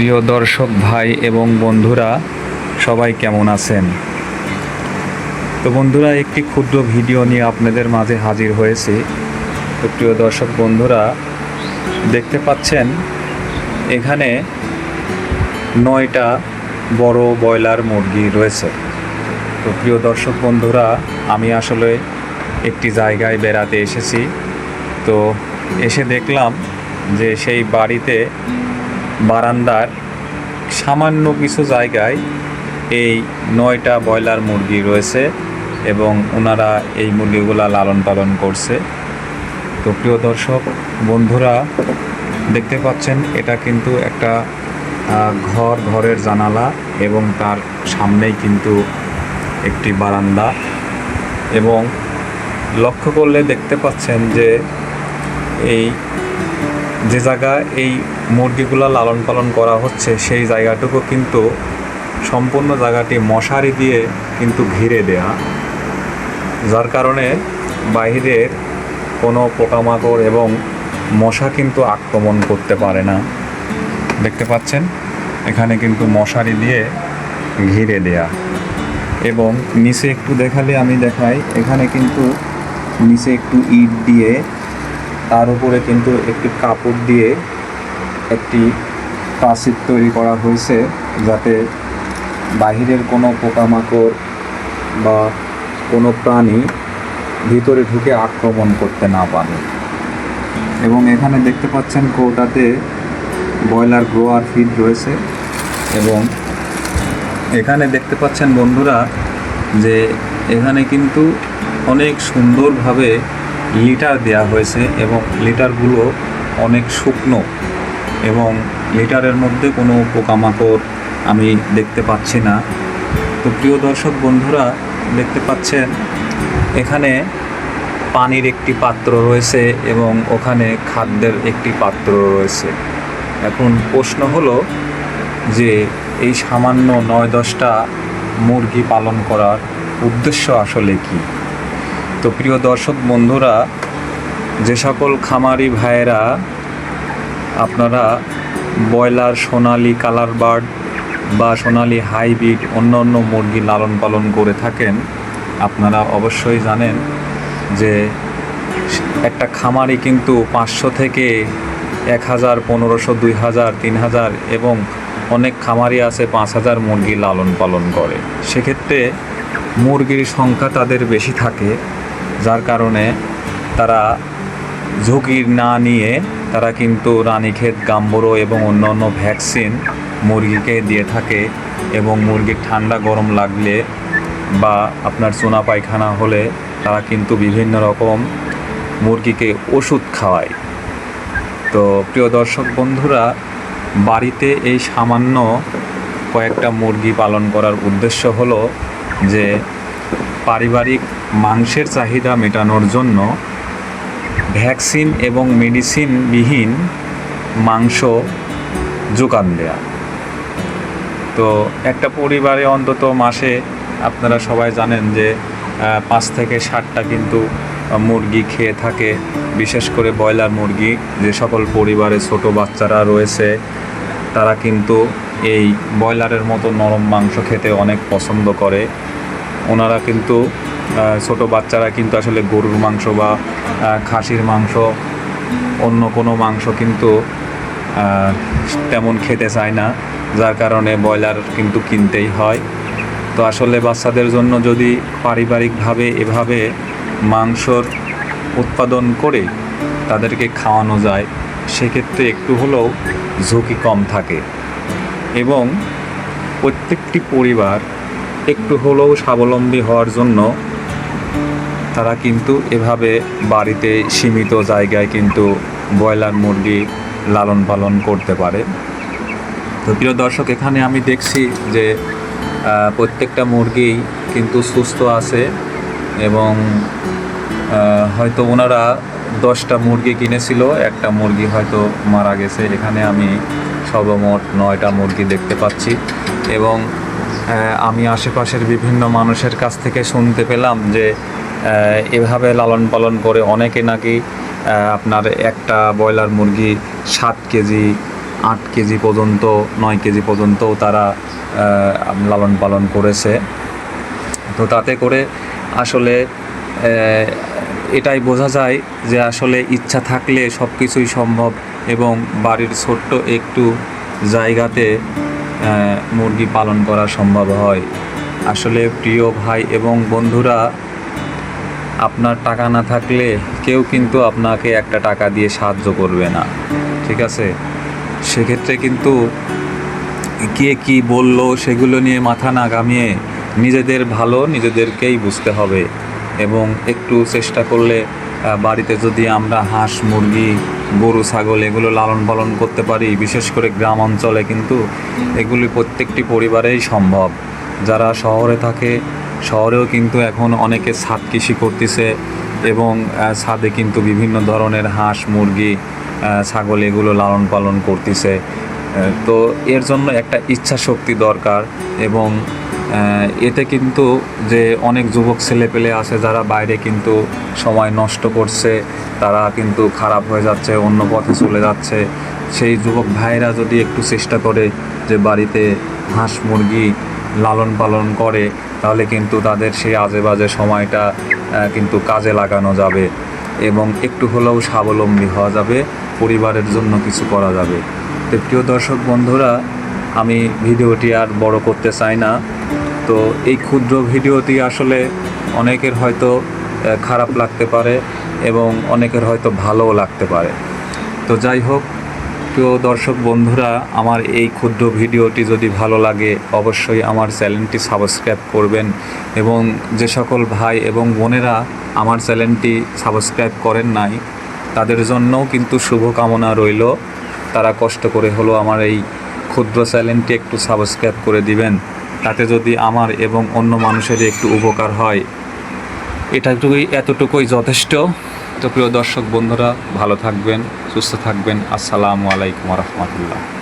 প্রিয় দর্শক ভাই এবং বন্ধুরা, সবাই কেমন আছেন? তো বন্ধুরা, একটি ক্ষুদ্র ভিডিও নিয়ে আপনাদের মাঝে হাজির হয়েছি। তো প্রিয় দর্শক বন্ধুরা, দেখতে পাচ্ছেন, এখানে নয়টা বড় ব্রয়লার মুরগি রয়েছে। তো প্রিয় দর্শক বন্ধুরা, আমি আসলে একটি জায়গায় বেড়াতে এসেছি। তো এসে দেখলাম যে সেই বাড়িতে বারান্দার সামান্য কিছু জায়গায় এই নয়টা ব্রয়লার মুরগি রয়েছে এবং ওনারা এই মুরগিগুলা লালন পালন করছে। তো প্রিয় দর্শক, বন্ধুরা, দেখতে পাচ্ছেন, এটা কিন্তু একটা ঘর, ঘরের জানালা এবং তার সামনেই কিন্তু একটি বারান্দা এবং লক্ষ্য করলে দেখতে পাচ্ছেন যে এই যে জায়গায় এই মুরগিগুলো লালন পালন করা হচ্ছে, সেই জায়গাটুকু কিন্তু সম্পূর্ণ জায়গাটি মশারি দিয়ে কিন্তু ঘিরে দেয়া। যার কারণে বাইরের কোনো পোকামাকড় এবং মশা কিন্তু আক্রমণ করতে পারে না। দেখতে পাচ্ছেন? এখানে কিন্তু মশারি দিয়ে ঘিরে দেয়া। এবং নিচে একটু দেখালে আমি দেখাই, এখানে কিন্তু নিচে একটু ইট দিয়ে তার উপরে কিন্তু একটি কাপড় দিয়ে একটি প্রাচীর তৈরি করা হয়েছে যাতে বাহিরের কোনো পোকামাকড় বা কোনো প্রাণী ভিতরে ঢুকে আক্রমণ করতে না পারে। এবং এখানে দেখতে পাচ্ছেন কৌটাতে ব্রয়লার গ্রোয়ার ফিড রয়েছে এবং এখানে দেখতে পাচ্ছেন বন্ধুরা যে এখানে কিন্তু অনেক সুন্দরভাবে লিটার দেয়া হয়েছে এবং লিটারগুলো অনেক শুকনো এবং লিটারের মধ্যে কোনো পোকামাকড় আমি দেখতে পাচ্ছি না। তো প্রিয় দর্শক বন্ধুরা, দেখতে পাচ্ছেন, এখানে পানির একটি পাত্র রয়েছে এবং ওখানে খাদ্যের একটি পাত্র রয়েছে। এখন প্রশ্ন হলো যে এই সামান্য নয় দশটা মুরগি পালন করার উদ্দেশ্য আসলে কি? তো প্রিয় দর্শক বন্ধুরা, যে সকল খামারি ভাইয়েরা, আপনারা ব্রয়লার, সোনালি কালার বার্ড বা সোনালি হাইব্রিড, অন্য অন্য মুরগি লালন পালন করে থাকেন, আপনারা অবশ্যই জানেন যে একটা খামারি কিন্তু পাঁচশো থেকে এক হাজার, পনেরোশো, দুই হাজার, তিন হাজার এবং অনেক খামারি আছে পাঁচ হাজার মুরগি লালন পালন করে। সেক্ষেত্রে মুরগির সংখ্যা তাদের বেশি থাকে। যার কারণে তারা ঝুঁকি না নিয়ে তারা কিন্তু রানীক্ষেত, গাম্বরো এবং অন্যান্য ভ্যাকসিন মুরগিকে দিয়ে থাকে এবং মুরগির ঠান্ডা গরম লাগলে বা আপনার চুনা পায়খানা হলে তারা কিন্তু বিভিন্ন রকম মুরগিকে ওষুধ খাওয়ায়। তো প্রিয় দর্শক বন্ধুরা, বাড়িতে এই সামান্য কয়েকটা মুরগি পালন করার উদ্দেশ্য হলো যে পারিবারিক মাংসের চাহিদা মেটানোর জন্য ভ্যাকসিন এবং মেডিসিনবিহীন মাংস যোগান দেয়া। তো একটা পরিবারে অন্তত মাসে আপনারা সবাই জানেন যে পাঁচ থেকে ষাটটা কিন্তু মুরগি খেয়ে থাকে। বিশেষ করে ব্রয়লার মুরগি, যে সকল পরিবারে ছোট বাচ্চারা রয়েছে, তারা কিন্তু এই ব্রয়লারের মতো নরম মাংস খেতে অনেক পছন্দ করে। ওনারা কিন্তু ছোট বাচ্চারা কিন্তু আসলে গরুর মাংস বা খাসির মাংস, অন্য কোনো মাংস কিন্তু তেমন খেতে চায় না, যার কারণে ব্রয়লার কিন্তু কিনতেই হয়। তো আসলে বাচ্চাদের জন্য যদি পারিবারিকভাবে এভাবে মাংসর উৎপাদন করে তাদেরকে খাওয়ানো যায়, সেক্ষেত্রে একটু হলেও ঝুঁকি কম থাকে। এবং প্রত্যেকটি পরিবার একটু হলেও স্বাবলম্বী হওয়ার জন্য তারা কিন্তু এভাবে বাড়িতে সীমিত জায়গায় কিন্তু ব্রয়লার মুরগি লালন পালন করতে পারে। তো প্রিয় দর্শক, এখানে আমি দেখছি যে প্রত্যেকটা মুরগি কিন্তু সুস্থ আছে এবং হয়তো ওনারা দশটা মুরগি কিনেছিল, একটা মুরগি হয়তো মারা গেছে। এখানে আমি সর্বমোট নয়টা মুরগি দেখতে পাচ্ছি এবং আমি আশেপাশের বিভিন্ন মানুষের কাছ থেকে শুনতে পেলাম যে এভাবে লালন পালন করে অনেকে নাকি আপনার একটা ব্রয়লার মুরগি সাত কেজি, আট কেজি পর্যন্ত, নয় কেজি পর্যন্ত তারা লালন পালন করেছে। তো তাতে করে আসলে এটাই বোঝা যায় যে আসলে ইচ্ছা থাকলে সব কিছুই সম্ভব এবং বাড়ির ছোট্ট একটু জায়গাতে মুরগি পালন করা সম্ভব হয়। আসলে প্রিয় ভাই এবং বন্ধুরা, আপনার টাকা না থাকলে কেউ কিন্তু আপনাকে একটা টাকা দিয়ে সাহায্য করবে না। ঠিক আছে? সেক্ষেত্রে কিন্তু কে কি বলল সেগুলো নিয়ে মাথা না ঘামিয়ে নিজেদের ভালো নিজেদেরকেই বুঝতে হবে। এবং একটু চেষ্টা করলে বাড়িতে যদি আমরা হাঁস মুরগি গরু, ছাগল এগুলো লালন পালন করতে পারি, বিশেষ করে গ্রাম অঞ্চলে কিন্তু এগুলি প্রত্যেকটি পরিবারেই সম্ভব। যারা শহরে থাকে, শহরেও কিন্তু এখন অনেকে ছাদ কৃষি করতেছে এবং ছাদে কিন্তু বিভিন্ন ধরনের হাঁস, মুরগি ছাগল এগুলো লালন পালন করতেছে। তো এর জন্য একটা ইচ্ছা শক্তি দরকার এবং এতে কিন্তু যে অনেক যুবক ছেলেপেলে আছে যারা বাইরে কিন্তু সময় নষ্ট করছে, তারা কিন্তু খারাপ হয়ে যাচ্ছে, অন্য পথে চলে যাচ্ছে। সেই যুবক ভাইরা যদি একটু চেষ্টা করে যে বাড়িতে হাঁস মুরগি লালন পালন করে, তাহলে কিন্তু তাদের সেই আজে বাজে সময়টা কিন্তু কাজে লাগানো যাবে এবং একটু হলেও স্বাবলম্বী হওয়া যাবে, পরিবারের জন্য কিছু করা যাবে। তো প্রিয় দর্শক বন্ধুরা, আমি ভিডিওটি আর বড় করতে চাই না। তো এই ক্ষুদ্র ভিডিওটি আসলে অনেকের হয়তো খারাপ লাগতে পারে এবং অনেকের হয়তো ভালোও লাগতে পারে। তো যাই হোক, প্রিয় দর্শক বন্ধুরা, আমার এই ক্ষুদ্র ভিডিওটি যদি ভালো লাগে, অবশ্যই আমার চ্যানেলটি সাবস্ক্রাইব করবেন এবং যে সকল ভাই এবং বোনেরা আমার চ্যানেলটি সাবস্ক্রাইব করেন নাই, তাদের জন্যও কিন্তু শুভকামনা রইল। তারা কষ্ট করে হলো আমার এই ক্ষুদ্র চ্যানেলটি একটু সাবস্ক্রাইব করে দিবেন। তাতে যদি আমার এবং অন্য মানুষের একটু উপকার হয়, এটাটুকুই, এতটুকুই যথেষ্ট। তো প্রিয় দর্শক বন্ধুরা, ভালো থাকবেন, সুস্থ থাকবেন। আসসালামু আলাইকুম রহমতুল্লাহ।